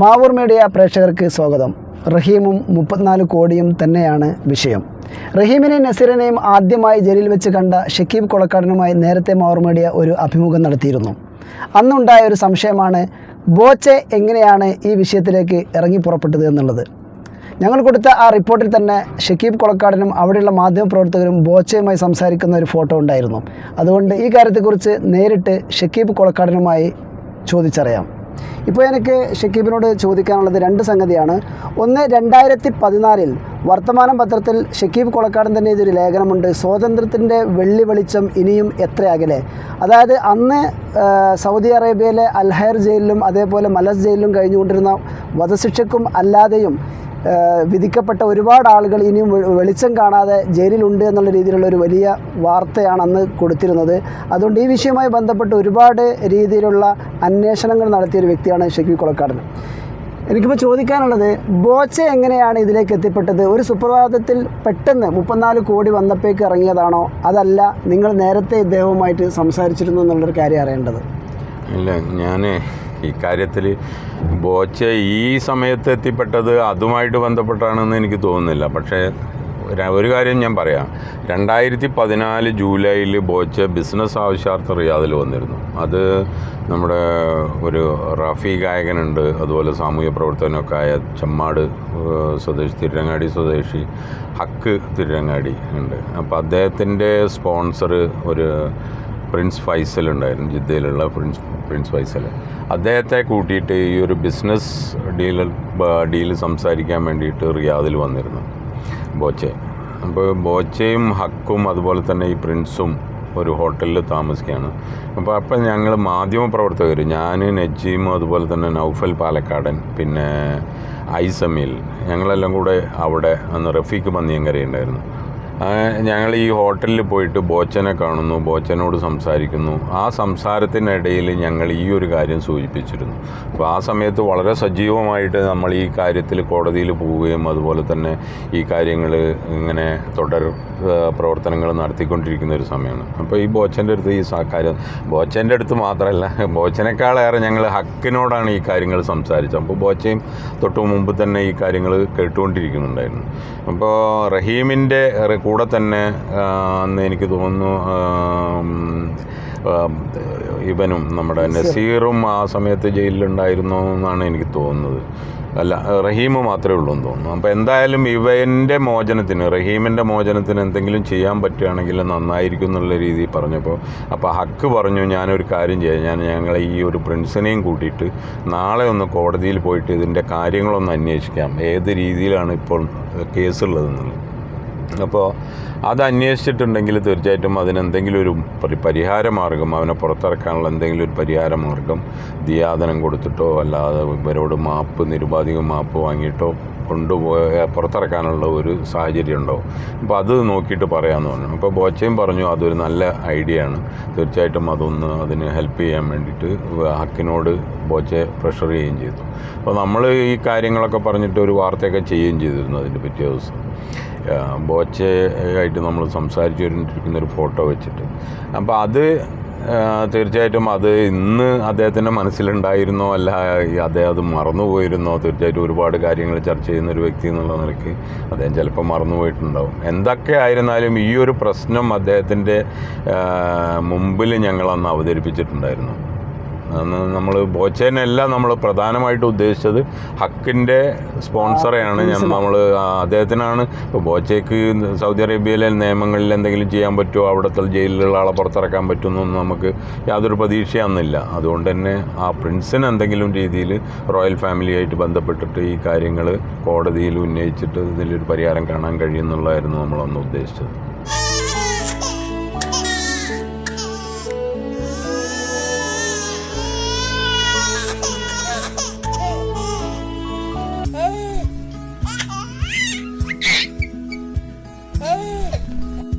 Mavoor media പ്രേക്ഷകർക്ക് സ്വാഗതം. റഹീമും മുപ്പത്തിനാല് കോടിയും തന്നെയാണ് വിഷയം. റഹീമിനെയും നസീറിനെയും ആദ്യമായി ജയിലിൽ വെച്ച് കണ്ട ഷക്കീബ് കൊളക്കാടനുമായി നേരത്തെ മാവൂർ മീഡിയ ഒരു അഭിമുഖം നടത്തിയിരുന്നു. അന്നുണ്ടായ ഒരു സംശയമാണ് ബോച്ചെ എങ്ങനെയാണ് ഈ വിഷയത്തിലേക്ക് ഇറങ്ങി പുറപ്പെട്ടത് എന്നുള്ളത്. ഞങ്ങൾ കൊടുത്ത ആ റിപ്പോർട്ടിൽ തന്നെ ഷക്കീബ് കൊളക്കാടനും അവിടെയുള്ള മാധ്യമപ്രവർത്തകരും ബോച്ചയുമായി സംസാരിക്കുന്ന ഒരു ഫോട്ടോ ഉണ്ടായിരുന്നു. അതുകൊണ്ട് ഈ കാര്യത്തെക്കുറിച്ച് നേരിട്ട് ഷക്കീബ് കൊളക്കാടനുമായി ചോദിച്ചറിയാം. ഇപ്പോൾ എനിക്ക് ഷക്കീബിനോട് ചോദിക്കാനുള്ളത് രണ്ട് സംഗതിയാണ്. ഒന്ന് രണ്ടായിരത്തി പതിനാലിൽ വർത്തമാനം പത്രത്തിൽ ഷക്കീബ് കൊളക്കാടൻ തന്നെ ഇതൊരു ലേഖനമുണ്ട്. സ്വാതന്ത്ര്യത്തിന്റെ വെള്ളി വെളിച്ചം ഇനിയും എത്ര അതായത് അന്ന് സൗദി അറേബ്യയിലെ അൽഹയർ ജയിലിലും അതേപോലെ മലസ് ജയിലിലും കഴിഞ്ഞുകൊണ്ടിരുന്ന വധശിക്ഷക്കും അല്ലാതെയും വിധിക്കപ്പെട്ട ഒരുപാട് ആളുകൾ ഇനിയും വെളിച്ചം കാണാതെ ജയിലിലുണ്ട് എന്നുള്ള രീതിയിലുള്ള ഒരു വലിയ വാർത്തയാണ് അന്ന് കൊടുത്തിരുന്നത്. അതുകൊണ്ട് ഈ വിഷയവുമായി ബന്ധപ്പെട്ട് ഒരുപാട് രീതിയിലുള്ള അന്വേഷണങ്ങൾ നടത്തിയൊരു വ്യക്തിയാണ് ഷെക്കി കൊളക്കാടൻ. എനിക്കിപ്പോൾ ചോദിക്കാനുള്ളത് ബോച്ച എങ്ങനെയാണ് ഇതിലേക്ക് എത്തിപ്പെട്ടത്? ഒരു സുപ്രഭാതത്തിൽ പെട്ടെന്ന് മുപ്പത്തിനാല് കോടി വന്നപ്പോഴേക്ക് ഇറങ്ങിയതാണോ? അതല്ല നിങ്ങൾ നേരത്തെ ഇദ്ദേഹവുമായിട്ട് സംസാരിച്ചിരുന്നു എന്നുള്ളൊരു കാര്യം അറിയേണ്ടത്. ഇല്ല ഞാൻ ഈ കാര്യത്തിൽ ബോച്ച ഈ സമയത്ത് എത്തിപ്പെട്ടത് അതുമായിട്ട് ബന്ധപ്പെട്ടാണെന്ന് എനിക്ക് തോന്നുന്നില്ല. പക്ഷേ ഒരു കാര്യം ഞാൻ പറയാം. രണ്ടായിരത്തി പതിനാല് ജൂലൈയിൽ ബോച്ച ബിസിനസ് ആവശ്യാർത്ഥം റിയാദിൽ വന്നിരുന്നു. അത് നമ്മുടെ ഒരു റഫി ഗായകനുണ്ട് അതുപോലെ സാമൂഹ്യ പ്രവർത്തനമൊക്കെ ആയ ചെമ്മാട് സ്വദേശി തിരുരങ്ങാടി സ്വദേശി ഹക്ക് തിരുരങ്ങാടി ഉണ്ട്. അപ്പോൾ അദ്ദേഹത്തിന്റെ സ്പോൺസർ ഒരു പ്രിൻസ് ഫൈസൽ ഉണ്ടായിരുന്നു ജിദ്ദയിലുള്ള പ്രിൻസ് പ്രിൻസ് ഫൈസൽ അദ്ദേഹത്തെ കൂട്ടിയിട്ട് ഈ ഒരു ബിസിനസ് ഡീലർ ഡീൽ സംസാരിക്കാൻ വേണ്ടിയിട്ട് റിയാദിൽ വന്നിരുന്നു ബോച്ചെ. അപ്പോൾ ബോച്ചയും ഹക്കും അതുപോലെ തന്നെ ഈ പ്രിൻസും ഒരു ഹോട്ടലിൽ താമസിക്കുകയാണ്. അപ്പോൾ അപ്പം ഞങ്ങൾ മാധ്യമപ്രവർത്തകർ ഞാൻ നജീം അതുപോലെ തന്നെ നൗഫൽ പാലക്കാടൻ പിന്നെ ഐസമിൽ ഞങ്ങളെല്ലാം കൂടെ അവിടെ അന്ന് റഫീഖ് മന്നിയങ്കര ഉണ്ടായിരുന്നു ഞങ്ങൾ ഈ ഹോട്ടലിൽ പോയിട്ട് ബോച്ചനെ കാണുന്നു ബോച്ചനോട് സംസാരിക്കുന്നു. ആ സംസാരത്തിനിടയിൽ ഞങ്ങൾ ഈ ഒരു കാര്യം സൂചിപ്പിച്ചിരുന്നു. അപ്പോൾ ആ സമയത്ത് വളരെ സജീവമായിട്ട് നമ്മൾ ഈ കാര്യത്തിൽ കോടതിയിൽ പോവുകയും അതുപോലെ തന്നെ ഈ കാര്യങ്ങൾ ഇങ്ങനെ തുടർ പ്രവർത്തനങ്ങൾ നടത്തിക്കൊണ്ടിരിക്കുന്ന ഒരു സമയമാണ്. അപ്പോൾ ഈ ബോച്ചന്റെ അടുത്ത് ഈ കാര്യം ബോച്ചന്റെ അടുത്ത് മാത്രമല്ല ബോച്ചനേക്കാളേറെ ഞങ്ങൾ ഹക്കിനോടാണ് ഈ കാര്യങ്ങൾ സംസാരിച്ചത്. അപ്പോൾ ബോച്ചയും തൊട്ട് മുമ്പ് തന്നെ ഈ കാര്യങ്ങൾ കേട്ടുകൊണ്ടിരിക്കുന്നുണ്ടായിരുന്നു. അപ്പോൾ റഹീമിന്റെ കൂടെ തന്നെ അന്ന് എനിക്ക് തോന്നുന്നു ഇവനും നമ്മുടെ നസീറും ആ സമയത്ത് ജയിലിലുണ്ടായിരുന്നു എന്നാണ് എനിക്ക് തോന്നുന്നത്. അല്ല റഹീം മാത്രമേ ഉള്ളൂ എന്ന് തോന്നുന്നു. അപ്പോൾ എന്തായാലും ഇവന്റെ മോചനത്തിന് റഹീമിന്റെ മോചനത്തിന് എന്തെങ്കിലും ചെയ്യാൻ പറ്റുകയാണെങ്കിൽ നന്നായിരിക്കും എന്നുള്ള രീതിയിൽ പറഞ്ഞപ്പോൾ അപ്പോൾ ഹക്ക് പറഞ്ഞു ഞാനൊരു കാര്യം ചെയ്യാം. ഞാൻ ഞങ്ങളെ ഈ ഒരു പ്രിൻസിനെയും കൂട്ടിയിട്ട് നാളെ ഒന്ന് കോടതിയിൽ പോയിട്ട് ഇതിന്റെ കാര്യങ്ങളൊന്ന് അന്വേഷിക്കാം. ഏത് രീതിയിലാണ് ഇപ്പോൾ കേസുള്ളതെന്നുള്ളത്. അപ്പോൾ അത് അന്വേഷിച്ചിട്ടുണ്ടെങ്കിൽ തീർച്ചയായിട്ടും അതിനെന്തെങ്കിലും ഒരു പരി പരിഹാര മാർഗം അവനെ പുറത്തിറക്കാനുള്ള എന്തെങ്കിലും ഒരു പരിഹാര മാർഗം ദിയാദനം കൊടുത്തിട്ടോ അല്ലാതെ ഇവരോട് മാപ്പ് നിരുപാധികം മാപ്പ് വാങ്ങിയിട്ടോ കൊണ്ടുപോയ പുറത്തിറക്കാനുള്ള ഒരു സാഹചര്യം ഉണ്ടാവും. അപ്പോൾ അത് നോക്കിയിട്ട് പറയാമെന്ന് പറഞ്ഞു. അപ്പോൾ ബോച്ചയും പറഞ്ഞു അതൊരു നല്ല ഐഡിയ ആണ്. തീർച്ചയായിട്ടും അതൊന്ന് അതിന് ഹെൽപ്പ് ചെയ്യാൻ വേണ്ടിയിട്ട് ഹക്കിനോട് ബോച്ചെ പ്രഷർ ചെയ്യുകയും ചെയ്തു. അപ്പോൾ നമ്മൾ ഈ കാര്യങ്ങളൊക്കെ പറഞ്ഞിട്ട് ഒരു വാർത്തയൊക്കെ ചെയ്യുകയും ചെയ്തിരുന്നു അതിന്റെ പിറ്റേ ദിവസം. ബോച്ചയായിട്ട് നമ്മൾ സംസാരിച്ചു കൊണ്ടിരിക്കുന്ന ഒരു ഫോട്ടോ വെച്ചിട്ട്. അപ്പോൾ അത് തീർച്ചയായിട്ടും അത് ഇന്ന് അദ്ദേഹത്തിന്റെ മനസ്സിലുണ്ടായിരുന്നോ? അല്ല അദ്ദേഹം അത് മറന്നുപോയിരുന്നോ? തീർച്ചയായിട്ടും ഒരുപാട് കാര്യങ്ങൾ ചർച്ച ചെയ്യുന്ന ഒരു വ്യക്തി എന്നുള്ള നിലയ്ക്ക് അദ്ദേഹം ചിലപ്പോൾ മറന്നുപോയിട്ടുണ്ടാവും. എന്തൊക്കെ ആയിരുന്നാലും ഈ ഒരു പ്രശ്നം അദ്ദേഹത്തിന്റെ മുമ്പിൽ ഞങ്ങൾ അന്ന് അവതരിപ്പിച്ചിട്ടുണ്ടായിരുന്നു. അന്ന് നമ്മൾ ബോച്ചേനല്ല നമ്മൾ പ്രധാനമായിട്ട് ഉദ്ദേശിച്ചത് ഹക്കിന്റെ സ്പോൺസറെയാണ്. ഞാൻ നമ്മൾ അദ്ദേഹത്തിനാണ്. ഇപ്പോൾ ബോച്ചയ്ക്ക് സൗദി അറേബ്യയിലെ നിയമങ്ങളിൽ എന്തെങ്കിലും ചെയ്യാൻ പറ്റുമോ? അവിടുത്തെ ജയിലിലുള്ള ആളെ പുറത്തിറക്കാൻ പറ്റുമെന്നൊന്നും നമുക്ക് യാതൊരു പ്രതീക്ഷയൊന്നുമില്ല. അതുകൊണ്ട് തന്നെ ആ പ്രിൻസിന് എന്തെങ്കിലും രീതിയിൽ റോയൽ ഫാമിലിയായിട്ട് ബന്ധപ്പെട്ടിട്ട് ഈ കാര്യങ്ങൾ കോടതിയിൽ ഉന്നയിച്ചിട്ട് ഇതിലൊരു പരിഹാരം കാണാൻ കഴിയുമെന്നുള്ളതായിരുന്നു നമ്മളന്ന് ഉദ്ദേശിച്ചത്.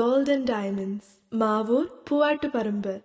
gold and diamonds. Mavur Puvattu Parambur.